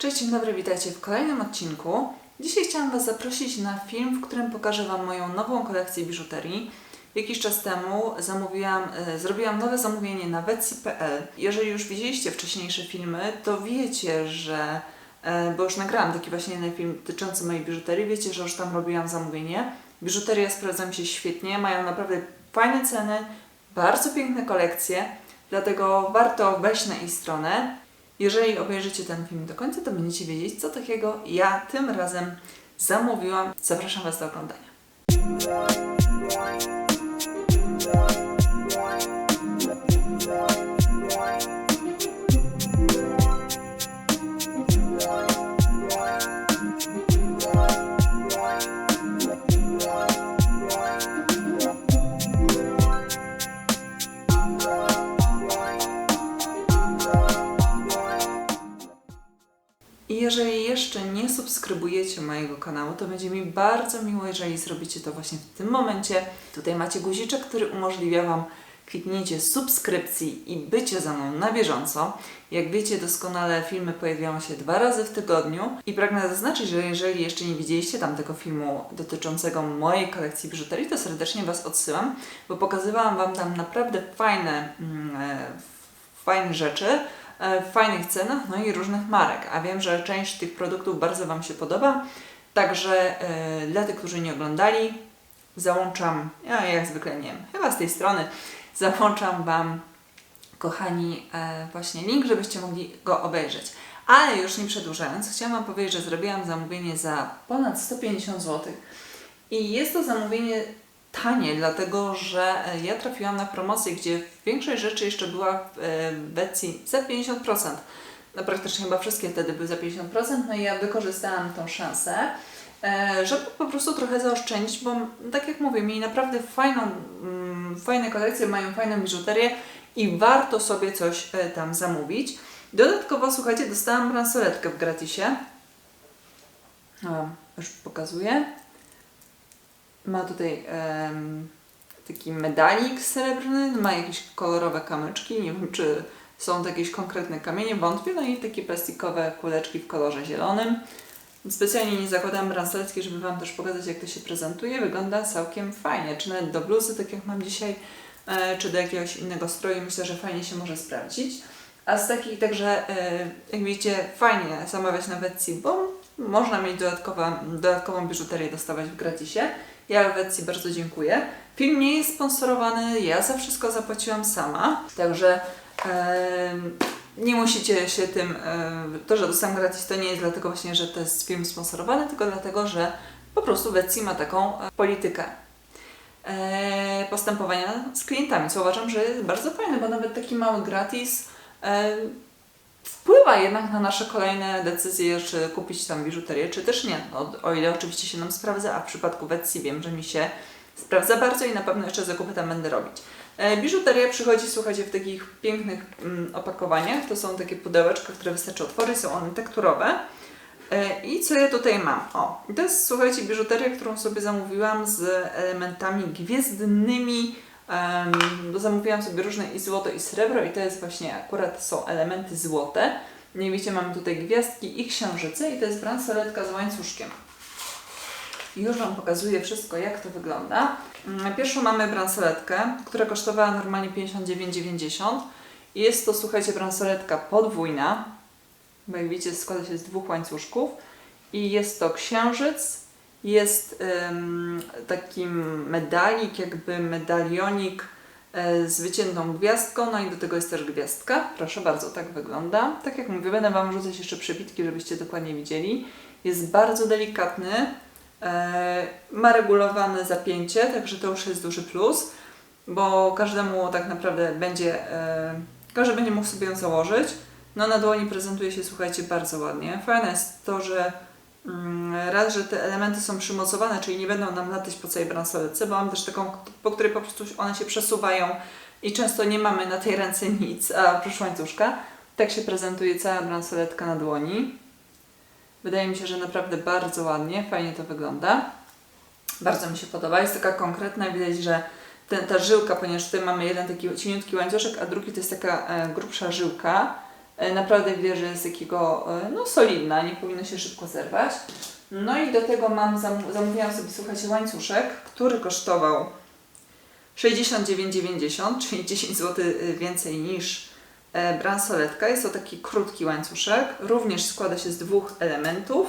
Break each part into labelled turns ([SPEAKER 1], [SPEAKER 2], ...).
[SPEAKER 1] Cześć, dzień dobry, witajcie w kolejnym odcinku. Dzisiaj chciałam Was zaprosić na film, w którym pokażę Wam moją nową kolekcję biżuterii. Jakiś czas temu zamówiłam, e, zrobiłam nowe zamówienie na Wetsy.pl. Jeżeli już widzieliście wcześniejsze filmy, to wiecie, że, e, bo już nagrałam taki właśnie film dotyczący mojej biżuterii, wiecie, że już tam robiłam zamówienie. Biżuteria sprawdza mi się świetnie, mają naprawdę fajne ceny, bardzo piękne kolekcje, dlatego warto wejść na ich stronę. Jeżeli obejrzycie ten film do końca, to będziecie wiedzieć, co takiego ja tym razem zamówiłam. Zapraszam Was do oglądania. Subskrybujecie mojego kanału, to będzie mi bardzo miło, jeżeli zrobicie to właśnie w tym momencie. Tutaj macie guziczek, który umożliwia Wam kliknięcie subskrypcji i bycie ze mną na bieżąco. Jak wiecie doskonale, filmy pojawiają się dwa razy w tygodniu i pragnę zaznaczyć, że jeżeli jeszcze nie widzieliście tamtego filmu dotyczącego mojej kolekcji biżuterii, to serdecznie Was odsyłam, bo pokazywałam Wam tam naprawdę fajne, mm, e, fajne rzeczy, w fajnych cenach, no i różnych marek. A wiem, że część tych produktów bardzo Wam się podoba. Także e, dla tych, którzy nie oglądali, załączam, ja jak zwykle nie wiem, chyba z tej strony, załączam Wam, kochani, e, właśnie link, żebyście mogli go obejrzeć. Ale już nie przedłużając, chciałam Wam powiedzieć, że zrobiłam zamówienie za ponad 150 zł. I jest to zamówienie tanie, dlatego że e, ja trafiłam na promocję, gdzie większość rzeczy jeszcze była w Betsy za 50%. No praktycznie chyba wszystkie wtedy były za 50%, no i ja wykorzystałam tą szansę, e, żeby po prostu trochę zaoszczędzić, bo tak jak mówię, mieli naprawdę fajną, mm, fajne kolekcje, mają fajną biżuterię i warto sobie coś e, tam zamówić. Dodatkowo, słuchajcie, dostałam bransoletkę w gratisie. O, już pokazuję. Ma tutaj em, taki medalik srebrny, ma jakieś kolorowe kamyczki, nie wiem czy są to jakieś konkretne kamienie, wątpię, no i takie plastikowe kuleczki w kolorze zielonym. Specjalnie nie zakładam bransoletki, żeby Wam też pokazać jak to się prezentuje. Wygląda całkiem fajnie, czy nawet do bluzy, tak jak mam dzisiaj, e, czy do jakiegoś innego stroju, myślę, że fajnie się może sprawdzić. A z takich także, e, jak widzicie, fajnie zamawiać na Etsy, bo można mieć dodatkowa, dodatkową biżuterię dostawać w gratisie. Ja w Etsy bardzo dziękuję. Film nie jest sponsorowany, ja za wszystko zapłaciłam sama, także em, nie musicie się tym, em, to, że dostałam gratis, to nie jest dlatego właśnie, że to jest film sponsorowany, tylko dlatego, że po prostu Etsy ma taką e, politykę e, postępowania z klientami, co uważam, że jest bardzo fajne, bo nawet taki mały gratis e, wpływa jednak na nasze kolejne decyzje, czy kupić tam biżuterię, czy też nie. No, o ile oczywiście się nam sprawdza, a w przypadku Betsy wiem, że mi się sprawdza bardzo i na pewno jeszcze zakupy tam będę robić. E, biżuteria przychodzi, słuchajcie, w takich pięknych mm, opakowaniach. To są takie pudełeczka, które wystarczy otworzyć, są one tekturowe. E, I co ja tutaj mam? O, to jest, słuchajcie, biżuteria, którą sobie zamówiłam z elementami gwiezdnymi. Um, zamówiłam sobie różne i złoto i srebro i to jest właśnie akurat są elementy złote. Nie widzicie, mamy tutaj gwiazdki i księżyce i to jest bransoletka z łańcuszkiem. Już Wam pokazuję wszystko, jak to wygląda. Mm, Pierwszą mamy bransoletkę, która kosztowała normalnie 59,90 i jest to, słuchajcie, bransoletka podwójna, bo jak widzicie składa się z dwóch łańcuszków i jest to księżyc, jest taki medalik, jakby medalionik e, z wyciętą gwiazdką, no i do tego jest też gwiazdka. Proszę bardzo, tak wygląda. Tak jak mówię, będę Wam rzucać jeszcze przebitki, żebyście dokładnie widzieli. Jest bardzo delikatny, e, ma regulowane zapięcie, także to już jest duży plus, bo każdemu tak naprawdę będzie, e, każdy będzie mógł sobie ją założyć. No na dłoni prezentuje się, słuchajcie, bardzo ładnie. Fajne jest to, że raz, że te elementy są przymocowane, czyli nie będą nam latać po całej bransoletce, bo mam też taką, po której po prostu one się przesuwają i często nie mamy na tej ręce nic, a oprócz łańcuszka. Tak się prezentuje cała bransoletka na dłoni. Wydaje mi się, że naprawdę bardzo ładnie, fajnie to wygląda. Bardzo mi się podoba, jest taka konkretna, widać, że ten, ta żyłka, ponieważ tutaj mamy jeden taki cieniutki łańcuszek, a drugi to jest taka e, grubsza żyłka, Naprawdę widać, że jest takiego e, no, solidna, nie powinno się szybko zerwać. No i do tego mam, zam- zamówiłam sobie, słuchajcie, łańcuszek, który kosztował 69,90, czyli 10 zł więcej niż e, bransoletka. Jest to taki krótki łańcuszek. Również składa się z dwóch elementów,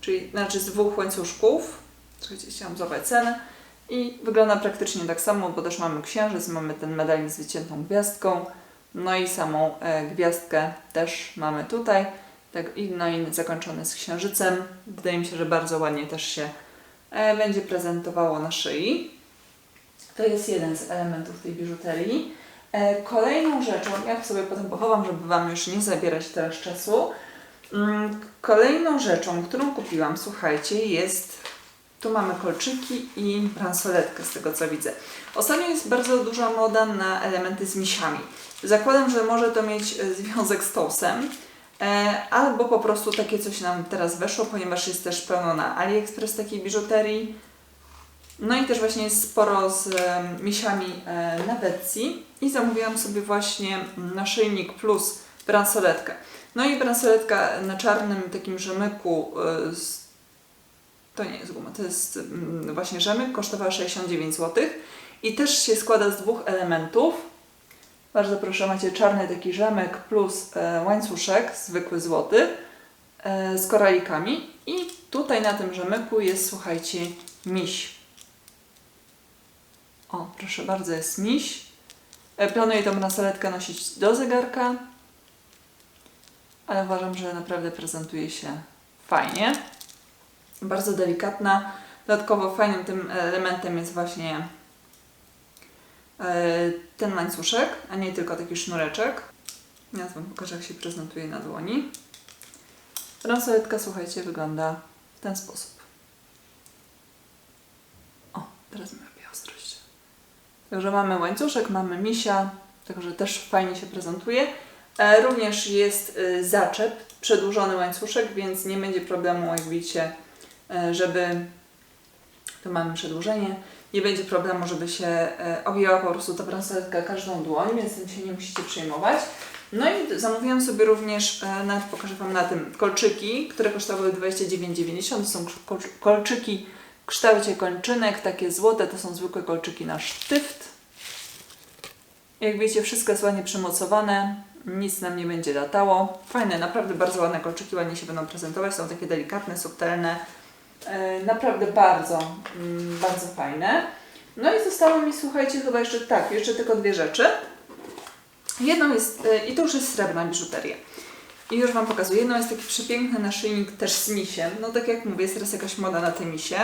[SPEAKER 1] czyli znaczy z dwóch łańcuszków. Słuchajcie, chciałam zobaczyć cenę. I wygląda praktycznie tak samo, bo też mamy księżyc, mamy ten medalik z wyciętą gwiazdką. No i samą e, gwiazdkę też mamy tutaj. Tak, no i zakończony z księżycem. Wydaje mi się, że bardzo ładnie też się e, będzie prezentowało na szyi. To jest jeden z elementów tej biżuterii. E, kolejną rzeczą, ja sobie potem pochowam, żeby Wam już nie zabierać teraz czasu. Mm, Kolejną rzeczą, którą kupiłam, słuchajcie, jest. Tu mamy kolczyki i bransoletkę, z tego co widzę. Ostatnio jest bardzo duża moda na elementy z misiami. Zakładam, że może to mieć e, związek z toasem, e, albo po prostu takie coś nam teraz weszło, ponieważ jest też pełno na AliExpress takiej biżuterii. No i też właśnie jest sporo z e, misiami na Betsy i zamówiłam sobie właśnie naszyjnik plus bransoletkę. No i bransoletka na czarnym takim rzemyku, z, to nie jest guma, to jest mm, właśnie rzemyk, kosztowała 69 zł i też się składa z dwóch elementów. Bardzo proszę, macie czarny taki rzemek plus e, łańcuszek, zwykły złoty, e, z koralikami i tutaj na tym rzemyku jest, słuchajcie, miś. O, proszę bardzo, jest miś. E, Planuję tą bransoletkę nosić do zegarka, ale uważam, że naprawdę prezentuje się fajnie. Bardzo delikatna. Dodatkowo fajnym tym elementem jest właśnie e, ten łańcuszek, a nie tylko taki sznureczek. Ja Wam pokażę, jak się prezentuje na dłoni. Bransoletka, słuchajcie, wygląda w ten sposób. O, teraz mi robię ostrość. Także mamy łańcuszek, mamy misia, także też fajnie się prezentuje. E, również jest e, zaczep, przedłużony łańcuszek, więc nie będzie problemu, jak widzicie, żeby tu mamy przedłużenie. Nie będzie problemu, żeby się e, objęła po prostu ta bransoletka każdą dłoń, więc tym się nie musicie przejmować. No i zamówiłam sobie również, e, nawet pokażę Wam na tym, kolczyki, które kosztowały 29,90. To są kol- kolczyki w kształcie kończynek, takie złote, to są zwykłe kolczyki na sztyft. Jak wiecie, wszystko jest ładnie przymocowane, nic nam nie będzie latało. Fajne, naprawdę bardzo ładne kolczyki, ładnie się będą prezentować, są takie delikatne, subtelne. E, naprawdę bardzo, mm, bardzo fajne. No i zostało mi, słuchajcie, chyba jeszcze tak, jeszcze tylko dwie rzeczy. Jedną jest, e, i to już jest srebrna biżuteria. I już Wam pokazuję. Jedną jest taki przepiękny naszyjnik też z misiem. No tak jak mówię, jest teraz jakaś moda na te misie.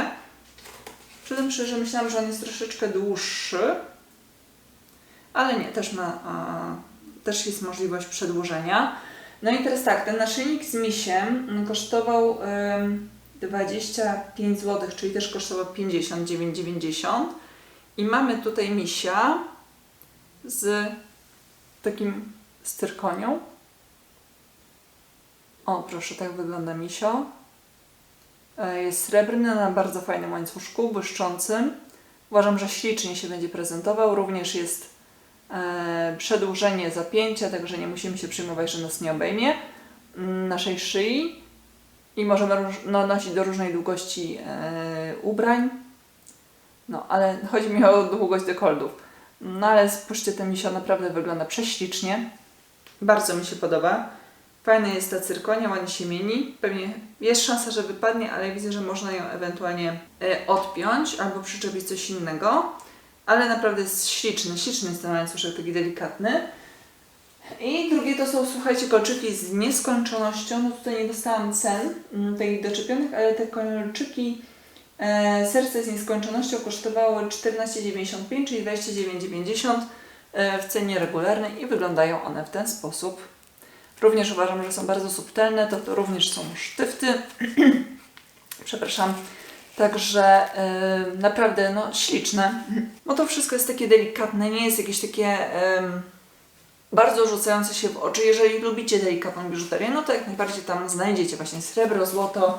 [SPEAKER 1] Przyznam szczerze, że myślałam, że on jest troszeczkę dłuższy. Ale nie, też ma, a, też jest możliwość przedłużenia. No i teraz tak, ten naszyjnik z misiem kosztował 25 zł, czyli też kosztował 59,90. I mamy tutaj misia z takim styrkonią. O, proszę, tak wygląda misio. E, Jest srebrny na bardzo fajnym łańcuszku, błyszczącym. Uważam, że ślicznie się będzie prezentował. Również jest e, przedłużenie zapięcia, także nie musimy się przejmować, że nas nie obejmie mm, naszej szyi. I możemy no, nosić do różnej długości e, ubrań. No, ale chodzi mi o długość dekoldów. No ale spójrzcie, ten misio naprawdę wygląda prześlicznie. Bardzo mi się podoba. Fajna jest ta cyrkonia, ładnie się mieni. Pewnie jest szansa, że wypadnie, ale widzę, że można ją ewentualnie e, odpiąć albo przyczepić coś innego. Ale naprawdę jest śliczny, śliczny jest ten łańcuszek, taki delikatny. I drugie to są, słuchajcie, kolczyki z nieskończonością. No tutaj nie dostałam cen mm, tych doczepionych, ale te kolczyki e, serce z nieskończonością kosztowały 14,95, czyli 29,90 e, w cenie regularnej i wyglądają one w ten sposób. Również uważam, że są bardzo subtelne, to, to również są sztyfty. Przepraszam. Także e, naprawdę no, śliczne. Bo to wszystko jest takie delikatne, nie jest jakieś takie bardzo rzucające się w oczy. Jeżeli lubicie delikatną biżuterię, no to jak najbardziej tam znajdziecie właśnie srebro, złoto,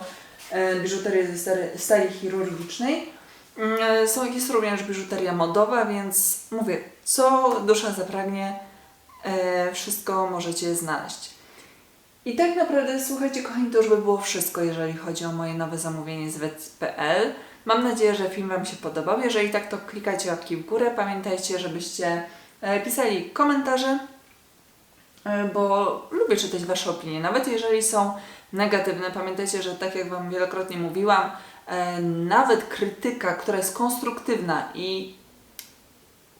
[SPEAKER 1] e, biżuterię ze stali chirurgicznej. Mm, Są, jest również biżuteria modowa, więc mówię, co dusza zapragnie, e, wszystko możecie znaleźć. I tak naprawdę, słuchajcie, kochani, to już by było wszystko, jeżeli chodzi o moje nowe zamówienie z Wec.pl. Mam nadzieję, że film Wam się podobał. Jeżeli tak, to klikajcie łapki w górę. Pamiętajcie, żebyście e, pisali komentarze, bo lubię czytać Wasze opinie, nawet jeżeli są negatywne. Pamiętajcie, że tak jak Wam wielokrotnie mówiłam, e, nawet krytyka, która jest konstruktywna i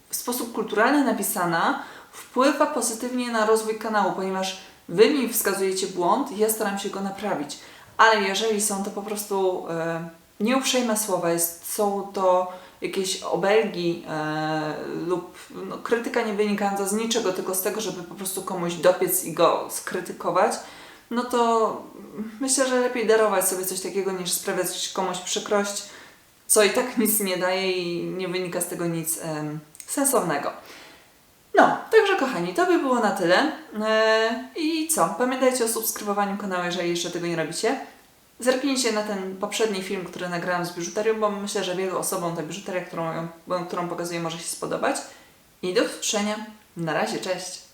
[SPEAKER 1] w sposób kulturalny napisana, wpływa pozytywnie na rozwój kanału, ponieważ Wy mi wskazujecie błąd ja staram się go naprawić. Ale jeżeli są to po prostu e, nieuprzejme słowa, jest, są to jakieś obelgi e, lub no, krytyka nie wynikająca z niczego, tylko z tego, żeby po prostu komuś dopiec i go skrytykować, no to myślę, że lepiej darować sobie coś takiego niż sprawiać komuś przykrość, co i tak nic nie daje i nie wynika z tego nic em, sensownego. No, także kochani, to by było na tyle. E, I co? Pamiętajcie o subskrybowaniu kanału, jeżeli jeszcze tego nie robicie. Zerknijcie na ten poprzedni film, który nagrałam z biżuterią, bo myślę, że wielu osobom ta biżuteria, którą, którą pokazuję, może się spodobać. I do usłyszenia. Na razie, cześć!